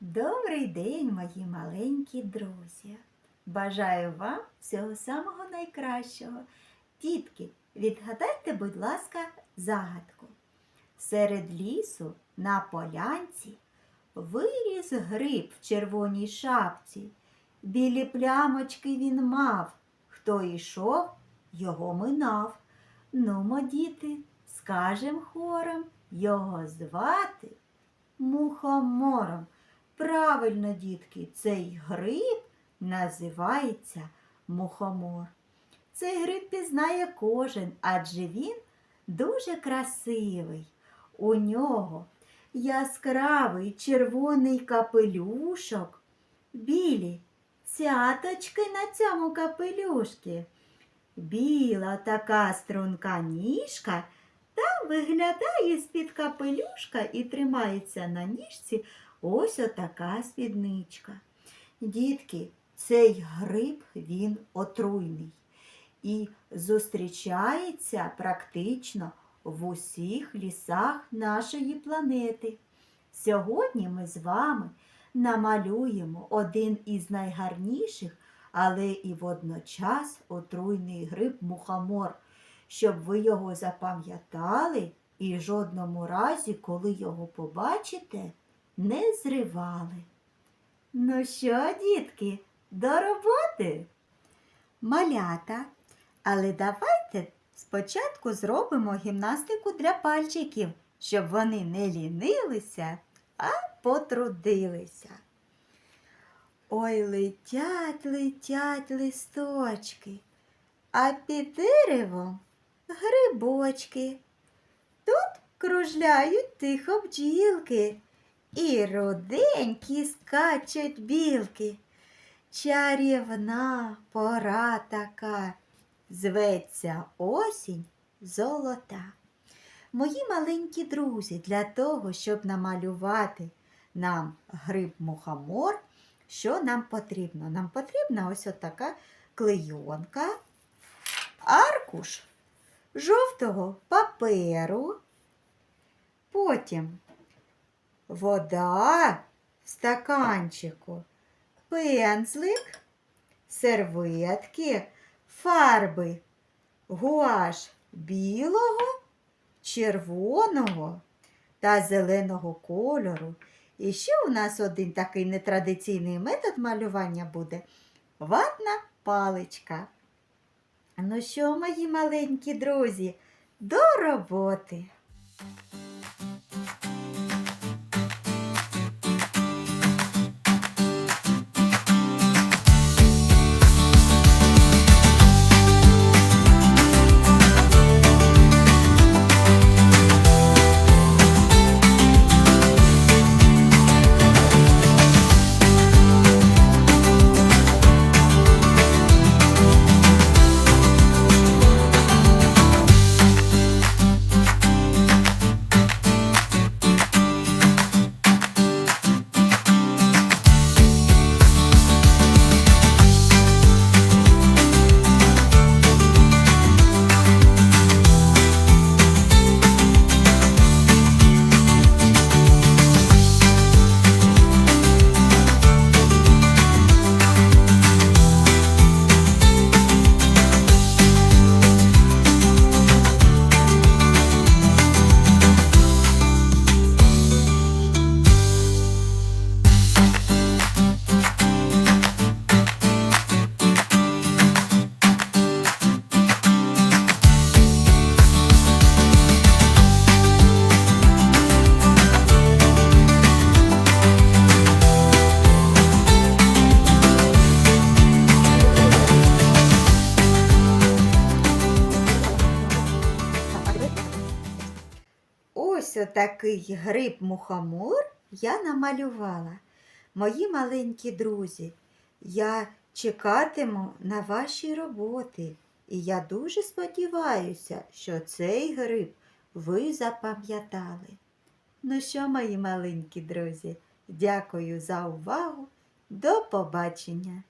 Добрий день, мої маленькі друзі. Бажаю вам всього самого найкращого. Дітки, відгадайте, будь ласка, загадку. Серед лісу на полянці виріс гриб в червоній шапці. Білі плямочки він мав. Хто йшов, його минав. Нумо, діти, скажем хором, його звати мухомором. Правильно, дітки, цей гриб називається мухомор. Цей гриб пізнає кожен, адже він дуже красивий. У нього яскравий червоний капелюшок, білі цяточки на цьому капелюшки, біла така струнка ніжка та виглядає з-під капелюшка і тримається на ніжці ось отака спідничка. Дітки, цей гриб він отруйний і зустрічається практично в усіх лісах нашої планети. Сьогодні ми з вами намалюємо один із найгарніших, але і водночас отруйний гриб мухомор, щоб ви його запам'ятали і жодному разі, коли його побачите, не зривали. Ну що, дітки, до роботи? Малята, але давайте спочатку зробимо гімнастику для пальчиків, щоб вони не лінилися, а потрудилися. Ой, летять, летять листочки, а під деревом грибочки. Тут кружляють тихо бджілки, і руденькі скачуть білки. Чарівна пора така, зветься осінь золота. Мої маленькі друзі, для того, щоб намалювати нам гриб мухомор, що нам потрібно? Нам потрібна ось така клейонка, аркуш жовтого паперу, потім вода в стаканчику, пензлик, серветки, фарби, гуаш білого, червоного та зеленого кольору. І ще у нас один такий нетрадиційний метод малювання буде ватна паличка. Ну що, мої маленькі друзі, до роботи! Отакий гриб мухомор я намалювала. Мої маленькі друзі, я чекатиму на ваші роботи. І я дуже сподіваюся, що цей гриб ви запам'ятали. Ну що, мої маленькі друзі, дякую за увагу. До побачення!